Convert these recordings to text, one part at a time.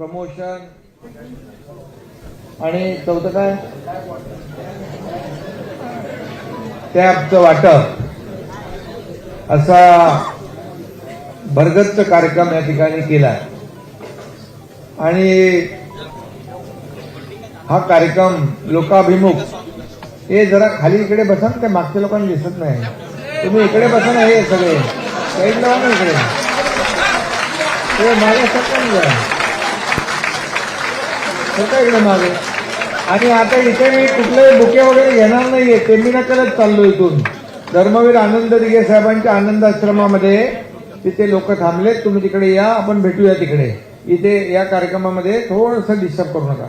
Promotion आणि चौथं काय? टॅबचं वाटप. असा भरगच्च कार्यक्रम या ठिकाणी केला आणि हा कार्यक्रम लोकाभिमुख हे जरा खाली इकडे बसा ते मागच्या लोकांना दिसत नाही. तुम्ही इकडे बसा ना हे सगळे. साईड लावा ना इकडे. माझ्या मागे जरा. इकडे मागे. आणि आता इथे मी कुठले बुके वगैरे घेणार नाहीये. ते मी करत चाललो इथून. धर्मवीर आनंद दिघे साहेबांच्या आनंद आश्रमामध्ये तिथे लोक थांबलेत. तुम्ही तिकडे या आपण भेटूया तिकडे. इथे या कार्यक्रमामध्ये थोडस डिस्टर्ब करू नका.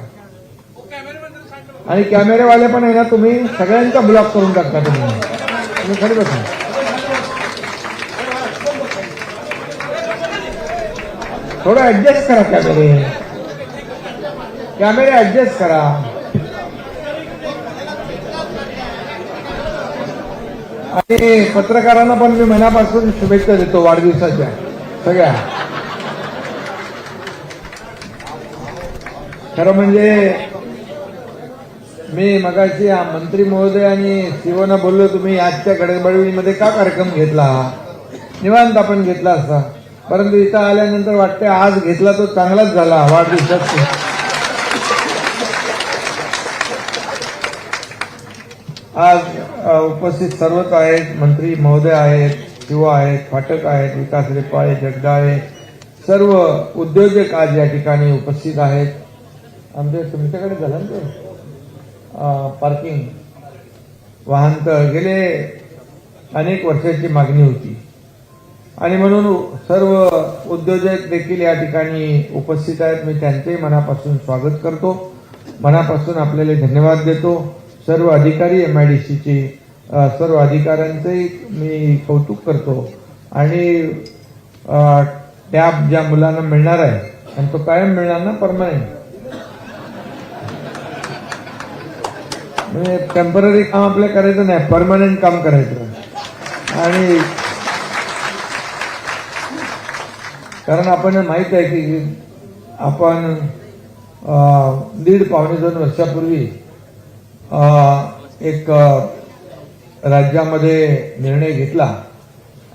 आणि कॅमेरेवाले पण आहे ना तुम्ही सगळ्यांचा ब्लॉक करून टाकता तुम्ही. खरं खरी बसा. थोडं ऍडजस्ट करा कॅमेरे. कॅमेरे ऍडजस्ट करा. आणि पत्रकारांना पण मी मनापासून शुभेच्छा देतो वाढदिवसाच्या. सगळ्या. खरं म्हणजे मी मगाशी मंत्री महोदय आणि शिवना बोललो तुम्ही आजच्या गडबडीमध्ये का कार्यक्रम घेतला? निवांत आपण घेतला असता. परंतु इथं आल्यानंतर वाटते आज घेतला तो चांगलाच झाला वाढदिवसात. आज उपस्थित सर्वच आहेत मंत्री महोदय आहेत शिवा आहेत फाटक आहेत विकास रेपाळे जगदाळे सर्व उद्योजक आज या ठिकाणी उपस्थित आहेत. आमच्या तुमच्याकडे झालं ना ते? पार्किंग वाहनतळ गेले अनेक वर्षाची मागणी होती. आणि म्हणून सर्व उद्योजक देखील या ठिकाणी उपस्थित आहेत. मी त्यांचेही मनापासून स्वागत करतो. मनापासून आपल्याला धन्यवाद देतो. सर्व अधिकारी एम आय डी सीचे सर्व अधिकाऱ्यांचंही मी कौतुक करतो. आणि टॅब ज्या मुलांना मिळणार आहे आणि तो कायम मिळणार ना परमनंट? म्हणजे टेंपररी काम आपलं करायचं नाही परमनंट काम करायचं. आणि कारण आपण माहीत आहे की आपण दीड पावणे दोन वर्षापूर्वी एक राज्यामध्ये निर्णय घेतला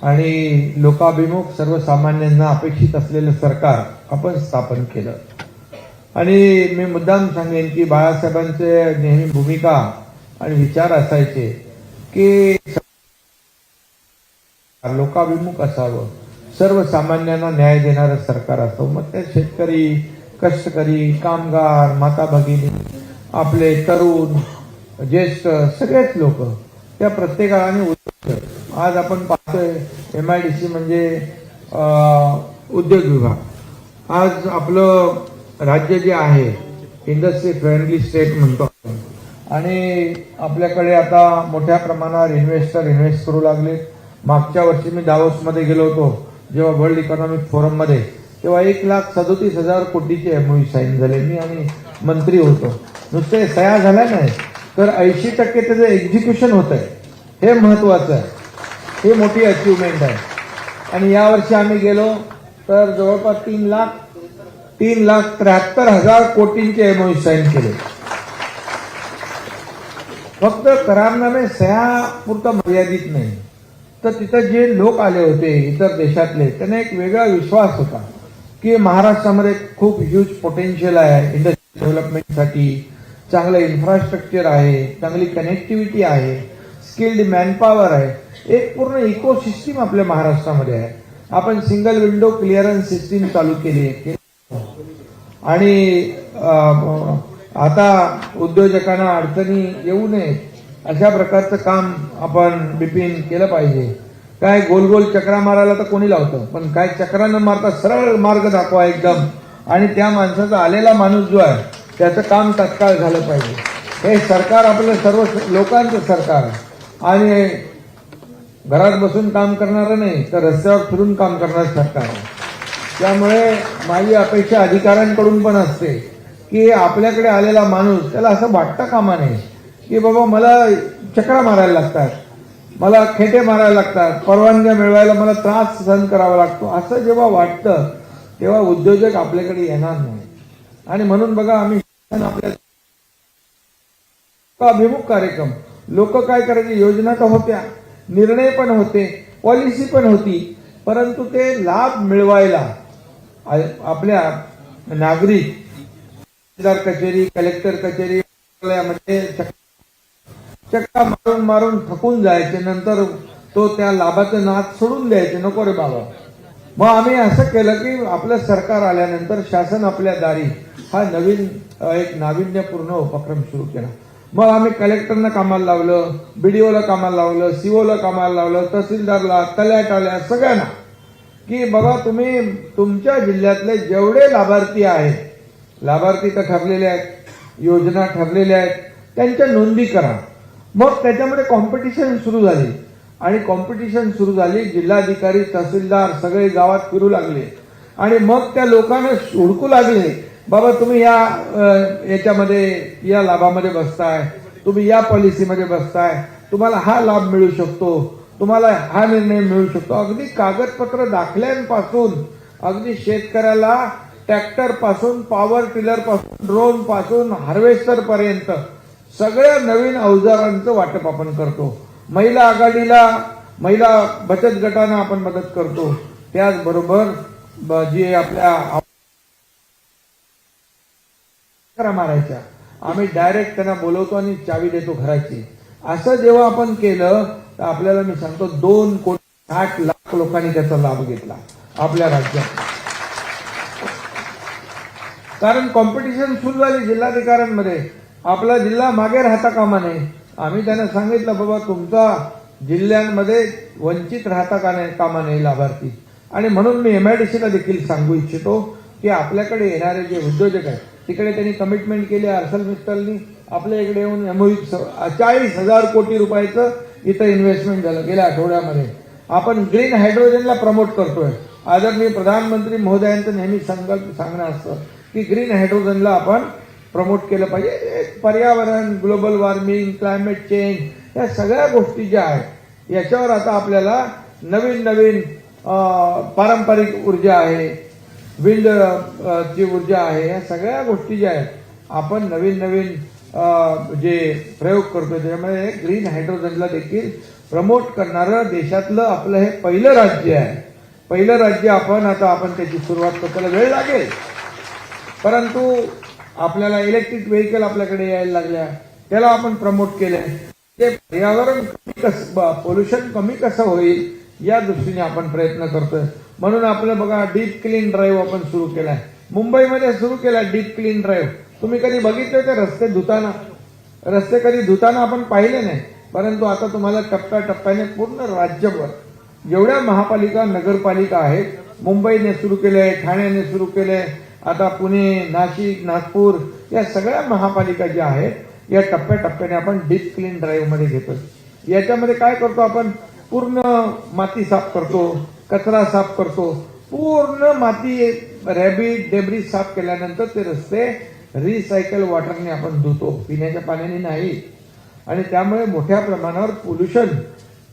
आणि लोकाभिमुख सर्वसामान्यांना अपेक्षित असलेलं सरकार आपण स्थापन केलं. आणि मी मुद्दाम सांगेन की बाळासाहेबांचे नेहमी भूमिका आणि विचार असायचे की लोकाभिमुख असावं सर्वसामान्यांना न्याय देणारं सरकार असावं. मग ते शेतकरी कष्टकरी कामगार माता भगिनी आपले तरुण ज्येष्ठ सगळेच लोक त्या प्रत्येकाने उद्योग आज आपण पाहतोय एम आय डी सी म्हणजे उद्योग विभाग. आज आपलं राज्य जे आहे इंडस्ट्री फ्रेंडली स्टेट म्हणतो आपण. आणि आपल्याकडे आता मोठ्या प्रमाणावर इन्व्हेस्टर इन्व्हेस्ट करू लागले. मागच्या वर्षी मी दावोसमध्ये गेलो होतो जेव्हा वर्ल्ड इकॉनॉमिक फोरममध्ये तेव्हा एक लाख सदोतीस हजार कोटीचे एमओयू साईन झाले. मी आणि मंत्री होतो. नुसते सह्या झाल्या नाही तर ऐंशी टक्के त्याचं एक्झिक्युशन होत आहे हे महत्वाचं आहे. हे मोठी अचिव्हमेंट आहे. आणि यावर्षी आम्ही गेलो तर जवळपास तीन लाख तीन लाख त्र्याहत्तर हजार कोटींचे एमओयू साईन केले. फक्त करारनामे सह्या पुरतं मर्यादित नाही. तर तिथं जे लोक आले होते इतर देशातले त्यांना एक वेगळा विश्वास होता की महाराष्ट्रामध्ये खूप ह्यूज पोटेन्शियल आहे इंडस्ट्री डेव्हलपमेंटसाठी चांगलं इन्फ्रास्ट्रक्चर आहे चांगली कनेक्टिव्हिटी आहे स्किल्ड मॅनपॉवर आहे. एक पूर्ण इकोसिस्टीम आपल्या महाराष्ट्रामध्ये आहे. आपण सिंगल विंडो क्लिअरन्स सिस्टीम चालू केली आहे. आणि आता उद्योजकांना अडचणी येऊ नयेत अशा प्रकारचं काम आपण बिपिन केलं पाहिजे. काय गोल गोल चक्रा मारायला तर कोणी लावतं पण काय चक्रा न मारता सरळ मार्ग दाखवा एकदम. आणि त्या माणसाचा आलेला माणूस जो आहे त्याचं काम तत्काळ झालं पाहिजे. हे सरकार आपलं सर्व लोकांचं सरकार आहे. आणि घरात बसून काम करणारं नाही तर रस्त्यावर फिरून काम करणारं सरकार आहे. त्यामुळे माझी अपेक्षा अधिकाऱ्यांकडून पण असते की आपल्याकडे आलेला माणूस त्याला असं वाटतं कामा नये की बाबा मला चक्रा मारायला लागतात मला खेटे मारायला लागतात परवानग्या मिळवायला मला त्रास सहन करावा लागतो. असं जेव्हा वाटतं तेव्हा उद्योजक आपल्याकडे येणार नाही. आणि म्हणून बघा आम्ही अभिमुख कार्यक्रम. लोक काय करायचे? योजना तर होत्या. निर्णय पण होते. पॉलिसी पण होती. परंतु ते लाभ मिळवायला आपल्या नागरिक तहसीलदार कचेरी कलेक्टर कचेरी चक्का मारून मारून थकून जायचे. नंतर तो त्या लाभाचं नाद सोडून द्यायचे. नको रे बाबा. मग आम्ही असं केलं की आपलं सरकार आल्यानंतर शासन आपल्या दारी हा नवीन एक नाविन्यपूर्ण उपक्रम सुरू केला. मग आम्ही कलेक्टरनं कामाला लावलं बीडीओला कामाला लावलं सीओला कामाला लावलं तहसीलदारला तलाट्याला सगळ्यांना. की बाबा तुम्ही तुमच्या जिल्ह्यातले जेवढे लाभार्थी आहेत लाभार्थी तर ठरलेले आहेत योजना ठरलेल्या आहेत त्यांच्या नोंदी करा. मग त्याच्यामध्ये कॉम्पिटिशन सुरू झाली. आणि कॉम्पिटिशन सुरू झाली. जिल्हाधिकारी तहसीलदार सगळे गावात फिरू लागले. आणि मग त्या लोकांना हुडकू लागले. बाबा तुम्ही या याच्यामध्ये या लाभामध्ये बसताय. तुम्ही या पॉलिसीमध्ये बसताय. तुम्हाला हा लाभ मिळू शकतो. तुम्हाला हा निर्णय मिळू शकतो. अगदी कागदपत्र दाखल्यांपासून अगदी शेतकऱ्याला ट्रॅक्टरपासून पॉवर टिलरपासून ड्रोनपासून हार्वेस्टर पर्यंत सगळ्या नवीन अवजारांचं वाटप आपण करतो. महिला आघाडीला महिला बचत गटांना आपण मदत करतो. त्याचबरोबर जे आपल्या मारायच्या. आम्ही डायरेक्ट त्यांना बोलवतो आणि चावी देतो घराची. असं जेव्हा आपण केलं तर आपल्याला मी सांगतो दोन कोटी साठ लाख लोकांनी त्याचा लाभ घेतला. आपल्या राज्यात. कारण कॉम्पिटिशन सुरू झाली जिल्हाधिकाऱ्यांमध्ये. आपला जिल्हा मागे राहता कामा नये. आम्ही त्यांना सांगितलं बाबा तुमचा जिल्ह्यांमध्ये वंचित राहता का नाही कामा नाही लाभार्थी? आणि म्हणून मी एमआयडीसीला देखील सांगू इच्छितो की आपल्याकडे येणारे जे उद्योजक आहेत तिकडे त्यांनी कमिटमेंट केली अर्सल मित्तलनी आपल्या इकडे येऊन एमओयू चाळीस हजार कोटी रुपयाचं इथं इन्व्हेस्टमेंट झालं गेल्या आठवड्यामध्ये. आपण ग्रीन हायड्रोजनला प्रमोट करतोय. आदरणीय प्रधानमंत्री महोदयांचं नेहमी संकल्प सांगणं असतं की ग्रीन हायड्रोजनला आपण प्रमोट केलं पाहिजे. एक पर्यावरण ग्लोबल वॉर्मिंग क्लायमेट चेंज या सगळ्या गोष्टी ज्या आहेत याच्यावर आता आपल्याला नवीन नवीन पारंपरिक ऊर्जा आहे विंड ची जी ऊर्जा आहे या सगळ्या गोष्टी ज्या आहेत आपण नवीन नवीन जे प्रयोग करतोय त्याच्यामध्ये ग्रीन हायड्रोजनला देखील प्रमोट करणारं देशातलं आपलं हे पहिलं राज्य आहे. पहिलं राज्य आपण आता आपण त्याची सुरुवात करताना वेळ लागेल. परंतु आपल्याला इलेक्ट्रिक व्हेकल आपल्याकडे यायला लागल्या. त्याला आपण प्रमोट केलंय. ते पर्यावरण कमी कसं पोल्युशन कमी कसं होईल या दृष्टीने आपण प्रयत्न करतोय. म्हणून आपलं बघा डीप क्लीन ड्राईव्ह आपण सुरू केलाय. मुंबईमध्ये सुरू केलाय डीप क्लीन ड्राईव्ह तुम्ही कधी बघितले ते रस्ते धुताना? रस्ते कधी धुताना आपण पाहिले नाही. परंतु आता तुम्हाला टप्प्याटप्प्याने पूर्ण राज्यभर जेवढ्या महापालिका नगरपालिका आहेत. मुंबईने सुरू केले ठाण्याने सुरू केले आता पुणे नाशिक नागपूर या सगळ्या महापालिका ज्या आहेत या टप्प्याटप्प्याने आपण डीप क्लीन ड्राईव्हमध्ये याच्यामध्ये काय करतो आपण? पूर्ण माती साफ करतो कचरा साफ करतो. पूर्ण माती रॅबिट डेब्री साफ केल्यानंतर ते रस्ते रिसायकल वॉटरने आपण धुतो. पिण्याच्या पाण्याने नाही. आणि त्यामुळे मोठ्या प्रमाणावर पोल्युशन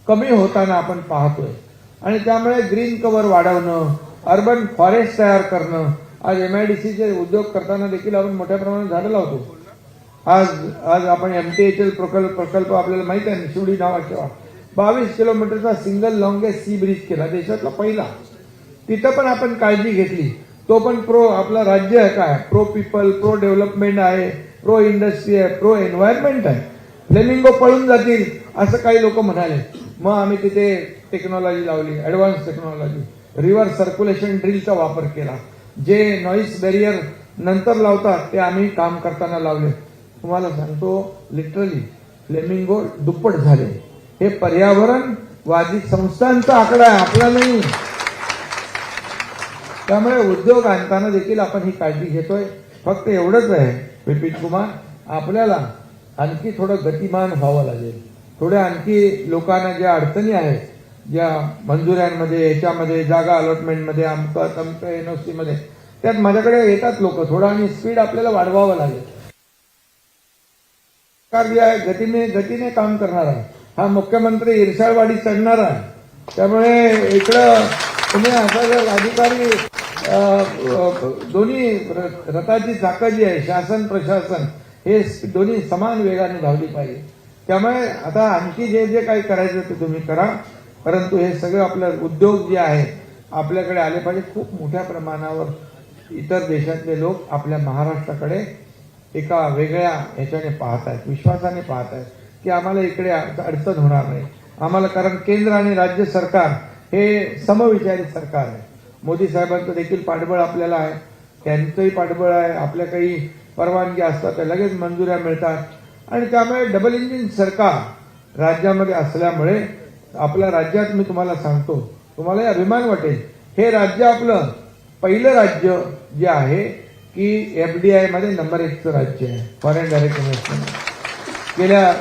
कमी होताना आपण पाहतोय. आणि त्यामुळे ग्रीन कवर वाढवणं अर्बन फॉरेस्ट तयार करणं आज एमआयडीसीचे उद्योग करताना देखील आपण मोठ्या प्रमाणात झाडं लावतो आज आज आपण एमटीएचएल प्रकल्प प्रकल्प आपल्याला माहीत आहे ना शिवडी नावाचा बावीस किलोमीटरचा सिंगल लॉंगेस्ट सी ब्रिज केला देशातला पहिला. तिथं पण आपण काळजी घेतली. तो पण प्रो आपला राज्य आहे काय? प्रो पीपल प्रो डेव्हलपमेंट आहे प्रो इंडस्ट्री आहे प्रो एन्व्हायरमेंट आहे. फ्लेमिंगो पळून जातील असं काही लोक म्हणाले. मग आम्ही तिथे टेक्नॉलॉजी लावली ऍडव्हान्स टेक्नॉलॉजी रिव्हर्स सर्क्युलेशन ड्रिलचा वापर केला. जे नॉईस बॅरियर नंतर लावतात ते आम्ही काम करताना लावले. तुम्हाला सांगतो लिटरली फ्लेमिंगो दुप्पट झाले. हे पर्यावरण वादी संस्थांचा आकडा आहे आपला नाही. त्यामुळे उद्योग आणताना देखील आपण ही काळजी घेतोय. फक्त एवढंच आहे विपिन कुमार आपल्याला आणखी थोडं गतिमान व्हावं लागेल. थोड्या आणखी लोकांना ज्या अडचणी आहेत ज्या मंजुऱ्यांमध्ये याच्यामध्ये जागा अलॉटमेंटमध्ये अमकं तमकं ओ मध्ये त्यात माझ्याकडे येतात लोक थोडं आणि स्पीड आपल्याला वाढवावं लागेल. सरकार जे आहे गतीने गतीने काम करणार आहे. हा मुख्यमंत्री इरशाळवाडी चढणार आहे. त्यामुळे इकडं तुम्ही असा जर अधिकारी दोन्ही रथाची चाकं जी आहे शासन प्रशासन हे दोन्ही समान वेगाने धावली पाहिजे. त्यामुळे आता आणखी जे जे काही करायचं ते तुम्ही करा. परंतु हे सगळं आपलं उद्योग जे आहे आपल्याकडे आले पाहिजे खूप मोठ्या प्रमाणावर इतर देशातले लोक आपल्या महाराष्ट्राकडे एका वेगळ्या ह्याच्याने पाहत आहेत विश्वासाने पाहत आहेत की आम्हाला इकडे अडचण होणार नाही. आम्हाला कारण केंद्र आणि राज्य सरकार हे समविचारी सरकार आहे. मोदी साहेबांचं देखील पाठबळ आपल्याला आहे. त्यांचंही पाठबळ आहे. आपल्या काही परवानगी असतात त्या लगेच मंजुऱ्या मिळतात. आणि त्यामुळे डबल इंजिन सरकार राज्यामध्ये असल्यामुळे आपल्या राज्यात मी तुम्हाला सांगतो. तुम्हालाही अभिमान वाटेल. हे राज्य आपलं पहिलं राज्य जे आहे की एफडीआयमध्ये नंबर एकचं राज्य आहे. फॉरेन डायरेक्ट इन्व्हेस्टमेंट गेल्या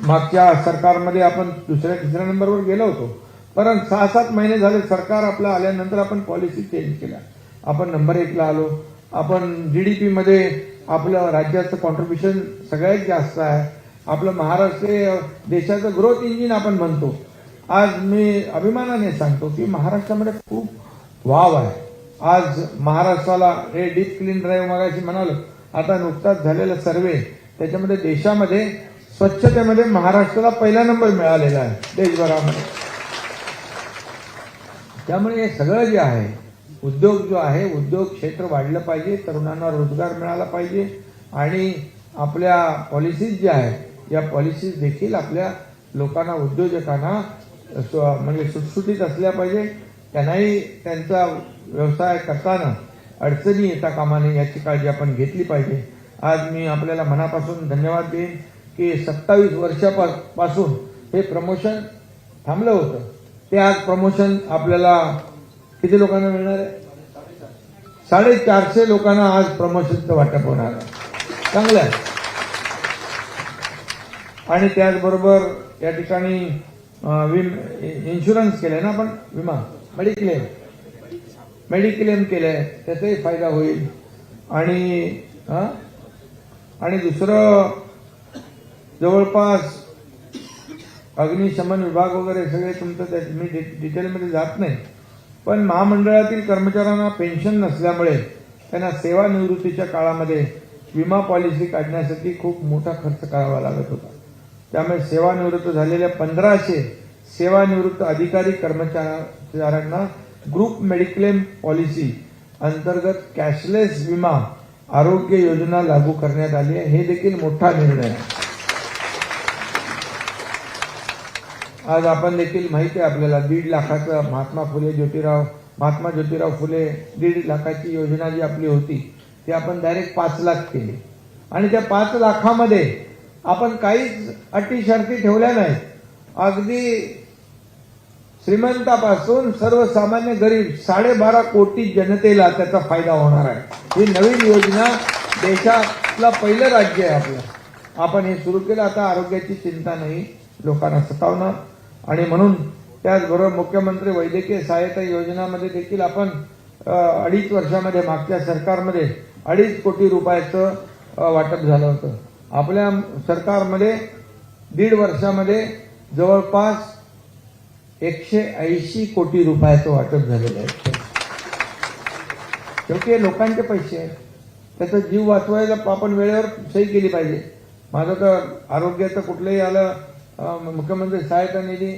मागच्या सरकारमध्ये आपण दुसऱ्या तिसऱ्या नंबरवर गेलो होतो. परंतु सहा सात महिने झाले सरकार आपलं आल्यानंतर आपण पॉलिसी चेंज केल्या. आपण नंबर एकला आलो. आपण जीडीपी मध्ये आपलं राज्याचं कॉन्ट्रीब्युशन सगळ्यात जास्त आहे. आपलं महाराष्ट्र देशाचं ग्रोथ इंजिन आपण म्हणतो. आज मी अभिमानाने सांगतो की महाराष्ट्रामध्ये खूप वाव आहे. आज महाराष्ट्राला हे डीप क्लीन ड्राईव्ह मागाशी म्हणालो. आता नुकताच झालेला सर्वे त्याच्यामध्ये देशामध्ये स्वच्छतेमध्ये महाराष्ट्राला पहिला नंबर मिळालेला आहे देशभरामध्ये. त्यामुळे हे सगळं जे आहे उद्योग जो आहे उद्योग क्षेत्र वाढलं पाहिजे तरुणांना रोजगार मिळाला पाहिजे आणि आपल्या पॉलिसीज ज्या आहेत या पॉलिसीज देखील आपल्या लोकांना उद्योजकांना म्हणजे सुटसुटीत असल्या पाहिजे त्यांनाही त्यांचा व्यवसाय करताना अडचणी येता कामाने याची काळजी आपण घेतली पाहिजे. आज मी आपल्याला मनापासून धन्यवाद देईन की सत्तावीस वर्षापासून हे प्रमोशन थांबलं होतं. ते आज प्रमोशन आपल्याला किती लोकांना मिळणार आहे? साडेचारशे लोकांना आज प्रमोशनचं वाटप होणार आहे. चांगलं आहे. आणि त्याचबरोबर या ठिकाणी विम इन्शुरन्स केलंय ना आपण? विमा. मेडिक्लेम मेडिक्लेम केलंय. त्याचाही फायदा होईल. आणि आणि दुसरं जवळपास अग्निशमन विभाग वगैरे सगळे तुमचं त्या मी डि- डिटेलमध्ये जात नाही. पण महामंडळातील कर्मचाऱ्यांना पेन्शन नसल्यामुळे त्यांना सेवानिवृत्तीच्या काळामध्ये विमा पॉलिसी काढण्यासाठी खूप मोठा खर्च करावा लागत होता. त्यामुळे सेवानिवृत्त झालेल्या पंधराशे सेवानिवृत्त अधिकारी कर्मचाऱ्यांना ग्रुप मेडिक्लेम पॉलिसी अंतर्गत कॅशलेस विमा आरोग्य योजना लागू करण्यात आली आहे. हे देखील मोठा निर्णय आहे. आज आपण देखील माहिती आहे आपल्याला. दीड लाखाचं महात्मा फुले ज्योतिराव महात्मा ज्योतिराव फुले दीड लाखाची योजना जी आपली होती ती आपण डायरेक्ट पाच लाख केली. आणि त्या पाच लाखामध्ये आपण काहीच अटी शर्ती ठेवल्या नाहीत. अगदी श्रीमंतापासून सर्वसामान्य गरीब साडेबारा कोटी जनतेला त्याचा फायदा होणार आहे. ही नवीन योजना देशातलं पहिलं राज्य आहे आपलं. आपण हे सुरू केलं आता आरोग्याची चिंता नाही लोकांना सतावणं. आणि म्हणून त्याचबरोबर मुख्यमंत्री वैद्यकीय सहायता योजनामध्ये देखील आपण अडीच वर्षामध्ये मागच्या सरकारमध्ये अडीच कोटी रुपयाचं वाटप झालं होतं. आपल्या सरकारमध्ये दीड वर्षामध्ये जवळपास एकशे ऐंशी कोटी रुपयाचं वाटप झालेलं आहे. शेवटी हे लोकांचे पैसे आहेत. त्याचा जीव वाचवायला आपण वेळेवर सही केली पाहिजे. माझं तर आरोग्याचं कुठलंही आलं मुख्यमंत्री सहायता निधी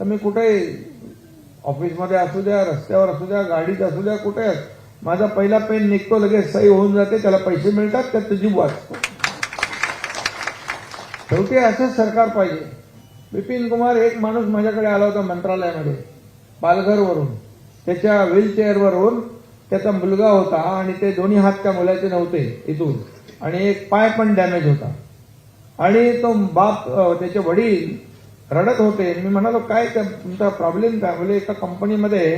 तर मी कुठेही ऑफिसमध्ये असू द्या रस्त्यावर असू द्या गाडीत असू द्या कुठे माझा पहिला पेन निघतो लगेच सही होऊन जाते त्याला पैसे मिळतात त्याचा जीव वाचतो. शेवटी असंच सरकार पाहिजे. बिपिन कुमार एक माणूस माझ्याकडे आला होता मंत्रालयामध्ये पालघरवरून. त्याच्या व्हीलचेअरवरून त्याचा मुलगा होता आणि ते दोन्ही हात त्या मुलाचे नव्हते इथून. आणि एक पाय पण डॅमेज होता. आणि तो बाप त्याचे वडील रडत होते. मी म्हणालो काय त्या तुमचा प्रॉब्लेम काय? म्हणजे एका कंपनीमध्ये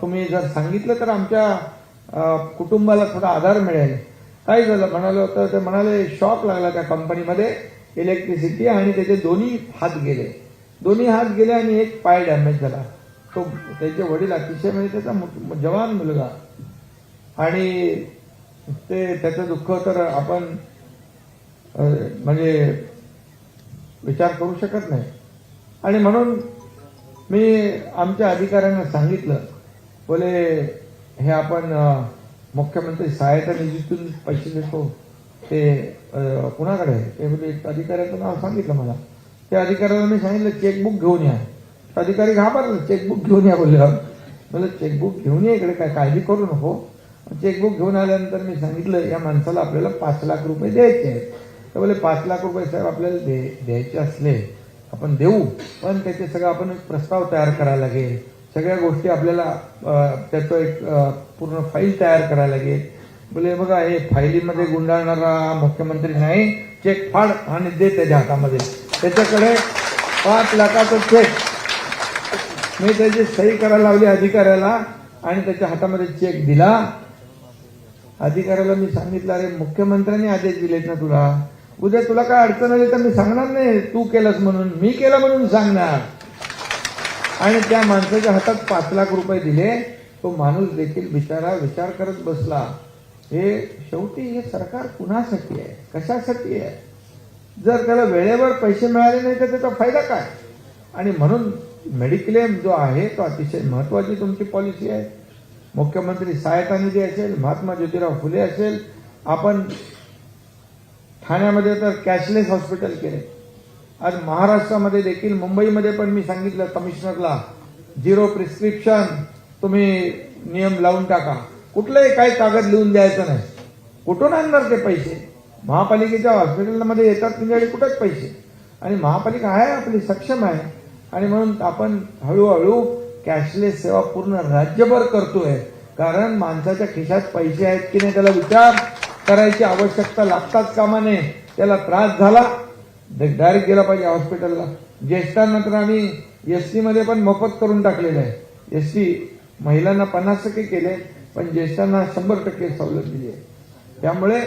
तुम्ही जर सांगितलं तर आमच्या कुटुंबाला थोडा आधार मिळेल. काही झालं म्हणालो तर ते म्हणाले शॉक लागला त्या कंपनीमध्ये इलेक्ट्रिसिटी आणि त्याचे दोन्ही हात गेले. दोन्ही हात गेले आणि एक पाय डॅमेज झाला. तो त्याचे वडील अतिशय म्हणजे त्याचा मु- जवान मुलगा. आणि ते त्याचं दुःख तर आपण म्हणजे विचार करू शकत नाही. आणि म्हणून मी आमच्या अधिकाऱ्यांना सांगितलं बोले हे आपण मुख्यमंत्री सहायता निधीतून पैसे देतो ते कुणाकडे ते म्हणजे अधिकाऱ्याचं नाव सांगितलं मला. त्या अधिकाऱ्याला मी सांगितलं चेकबुक घेऊन या. अधिकारी घाबरला चेकबुक घेऊन या बोलल्यावर म्हणजे चेकबुक घेऊन ये इकडे काय काळजी करू नको. चेकबुक घेऊन आल्यानंतर मी सांगितलं या माणसाला आपल्याला पाच लाख रुपये द्यायचे आहेत. तर बोले पाच लाख रुपये साहेब आपल्याला दे द्यायचे असले आपण देऊ पण त्याचे सगळं आपण एक प्रस्ताव तयार करायला लागेल. सगळ्या गोष्टी आपल्याला त्याचं एक पूर्ण फाईल तयार करायला लागेल. बोले बघा हे फाईलीमध्ये गुंडाळणारा मुख्यमंत्री नाही चेक फाड आणि दे त्याच्या हातामध्ये. त्याच्याकडे पाच लाखाचं चेक मी त्याची सही करायला लावली अधिकाऱ्याला आणि त्याच्या हातामध्ये चेक दिला. अधिकाऱ्याला मी सांगितलं अरे मुख्यमंत्र्यांनी आदेश दिलेत ना तुला. उद्या तुला काय अडचण आली तर मी सांगणार नाही. तू केलंस म्हणून. मी केलं म्हणून सांगणार. आणि त्या माणसाच्या हातात पाच लाख रुपये दिले तो माणूस देखील बिचारा विचार करत बसला. हे शेवटी हे सरकार कुणासाठी आहे? कशासाठी आहे? जर त्याला वेळेवर पैसे मिळाले नाही तर त्याचा फायदा काय? आणि म्हणून मेडिक्लेम जो आहे तो अतिशय महत्वाची तुमची पॉलिसी आहे. मुख्यमंत्री सहायता निधी असेल महात्मा ज्योतिराव फुले असेल आपण ठाण्यामध्ये तर कॅशलेस हॉस्पिटल केले. आज महाराष्ट्रामध्ये देखील मुंबईमध्ये पण मी सांगितलं कमिशनरला झिरो प्रिस्क्रिप्शन तुम्ही नियम लावून टाका. कुठलंही काही कागद लिहून द्यायचं नाही. कुठून आणणार ते पैसे? महापालिकेच्या हॉस्पिटलमध्ये येतात तुमच्याकडे कुठंच पैसे? आणि महापालिका आहे आपली सक्षम आहे. आणि म्हणून आपण हळूहळू कॅशलेस सेवा पूर्ण राज्यभर करतोय. कारण माणसाच्या खिशात पैसे आहेत की नाही त्याला विचार करायची आवश्यकता लागताच कामा नये. त्याला त्रास झाला डायरेक्ट गेला पाहिजे हॉस्पिटलला ज्येष्ठांना तर आम्ही एसमध्ये पण मोफत करून टाकलेलं आहे. एस महिलांना पन्नास टक्के केले पण ज्येष्ठांना शंभर टक्के सवलत दिली आहे. त्यामुळे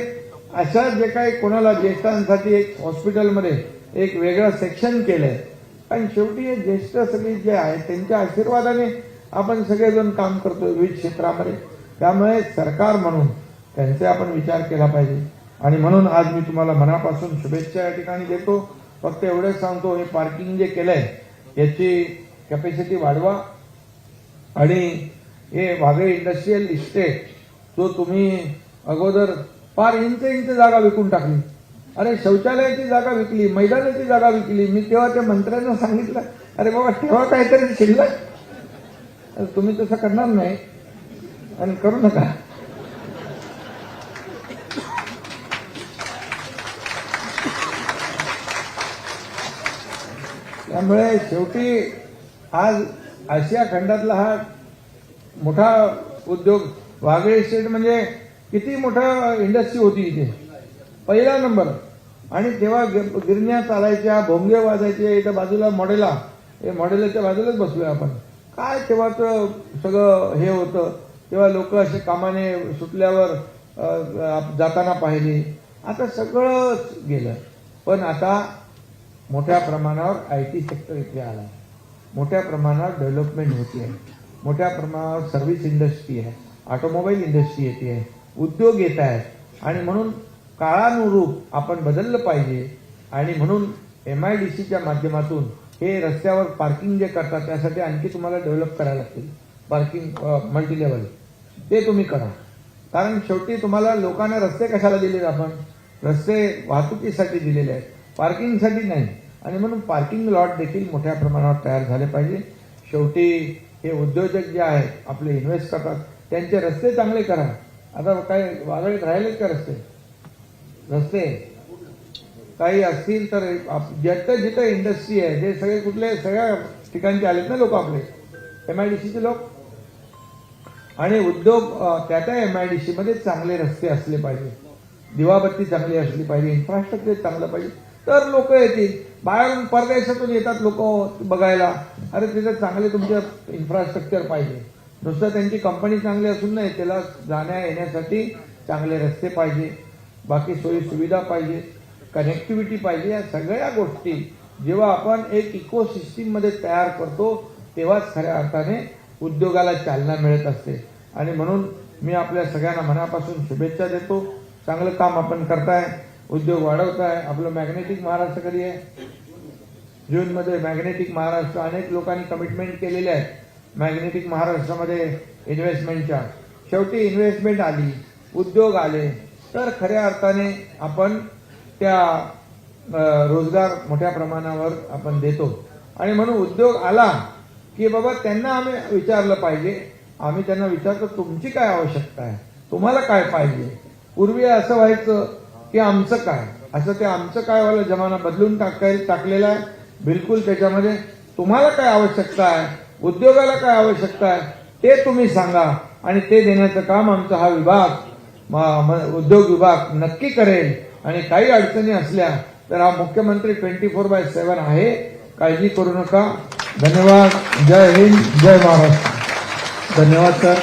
अशा जे काही कोणाला ज्येष्ठांसाठी एक हॉस्पिटलमध्ये एक वेगळं सेक्शन केलंय पण शेवटी हे ज्येष्ठ सगळे जे आहेत त्यांच्या आशीर्वादाने आपण सगळेजण काम करतो विविध क्षेत्रामध्ये. त्यामुळे सरकार म्हणून त्यांचे आपण विचार केला पाहिजे. आणि म्हणून आज मी तुम्हाला मनापासून शुभेच्छा या ठिकाणी देतो. फक्त एवढंच सांगतो हे पार्किंग जे केलंय याची कॅपॅसिटी वाढवा. आणि हे वाघे इंडस्ट्रीयल इस्टेट जो तुम्ही अगोदर पार इंच इंच जागा विकून टाकली. अरे शौचालयाची जागा विकली मैदानाची जागा विकली. मी तेव्हा त्या मंत्र्यांना सांगितलं अरे बाबा ठेवा काहीतरी शिल्लक. तुम्ही तसं करणार नाही. आणि करू नका. त्यामुळे शेवटी आज आशिया खंडातला हा मोठा उद्योग वागळे स्टेट म्हणजे किती मोठा इंडस्ट्री होती इथे? पहिला नंबर. आणि तेव्हा गिर- गिरण्या चालायच्या भोंगे वाजायचे इथं बाजूला मॉडेला. हे मॉडेलाच्या बाजूलाच बसलोय आपण. काय तेव्हाच सगळं हे होतं? तेव्हा लोक असे कामाने सुटल्यावर जाताना पाहिले. आता सगळं गेलं. पण आता मोठ्या प्रमाणावर आय टी सेक्टर इथे आला मोठ्या प्रमाणावर डेव्हलपमेंट होती आहे. मोठ्या प्रमाणावर सर्व्हिस इंडस्ट्री आहे. ऑटोमोबाईल इंडस्ट्री येते आहे. उद्योग येत आहेत आणि म्हणून काळानुरूप आपण बदललं पाहिजे. आणि म्हणून एम आय डी सीच्या माध्यमातून हे रस्त्यावर पार्किंग जे करतात त्यासाठी आणखी तुम्हाला डेव्हलप करायला लागतील. पार्किंग मल्टी लेवल ते तुम्ही करा. कारण शेवटी तुम्हाला लोकांना रस्ते कशाला दिलेले आपण? रस्ते वाहतुकीसाठी दिलेले आहेत. पार्किंगसाठी नाही. आणि म्हणून पार्किंग लॉट देखील मोठ्या प्रमाणावर तयार झाले पाहिजे. शेवटी हे उद्योजक जे आहेत आपले इन्व्हेस्ट करतात त्यांचे रस्ते चांगले करा. आता काय वादळीत राहिलेत का रस्ते? रस्ते? काही असतील तर जिथं जिथं इंडस्ट्री आहे जे सगळे कुठले सगळ्या ठिकाणचे आलेत ना लोक आपले? एम आय डी सीचे लोक? आणि उद्योग त्या त्या एम आय डी सी मध्ये चांगले रस्ते असले पाहिजे. दिवाबत्ती चांगली असली पाहिजे. इन्फ्रास्ट्रक्चर चांगलं पाहिजे. तर लोक येतील. बाहेरून परदेशातून येतात लोक बघायला. अरे तिथे चांगले तुमचं इन्फ्रास्ट्रक्चर पाहिजे. नुसतं त्यांची कंपनी चांगली असून नाही त्याला जाण्या येण्यासाठी चांगले रस्ते पाहिजे. बाकी सोयी सुविधा पाहिजे. कनेक्टिव्हिटी पाहिजे. या सगळ्या गोष्टी जेव्हा आपण एक इकोसिस्टीममध्ये तयार करतो तेव्हाच खऱ्या अर्थाने उद्योगाला चालना मिळत असते. आणि म्हणून मी आपल्या सगळ्यांना मनापासून शुभेच्छा देतो. चांगलं काम आपण करताय. उद्योग वाढवताय आपलं मॅग्नेटिक महाराष्ट्र कधी आहे जूनमध्ये मॅग्नेटिक महाराष्ट्र अनेक लोकांनी कमिटमेंट केलेले आहेत मॅग्नेटिक महाराष्ट्रामध्ये इन्व्हेस्टमेंटच्या शेवटी इन्व्हेस्टमेंट आली उद्योग आले. तर खऱ्या अर्थाने आपण त्या रोजगार मोठ्या प्रमाणावर आपण देतो. आणि म्हणून उद्योग आला की बाबा त्यांना आम्ही विचारलं पाहिजे. आम्ही त्यांना विचारतो तुमची काय आवश्यकता आहे? तुम्हाला काय पाहिजे? पूर्वी असं व्हायचं ते आमचं काय? असं ते आमचं काय वाला जमाना बदलून टाकाय टाकलेला आहे. बिलकुल त्याच्यामध्ये तुम्हाला काय आवश्यकता आहे? उद्योगाला काय आवश्यकता आहे? ते तुम्ही सांगा. आणि ते देण्याचं काम आमचा हा विभाग म- उद्योग विभाग नक्की करेल. आणि काही अडचणी असल्या तर हा मुख्यमंत्री ट्वेंटी फोर बाय सेव्हन आहे. काळजी करू नका. धन्यवाद. जय हिंद. जय महाराष्ट्र. धन्यवाद सर.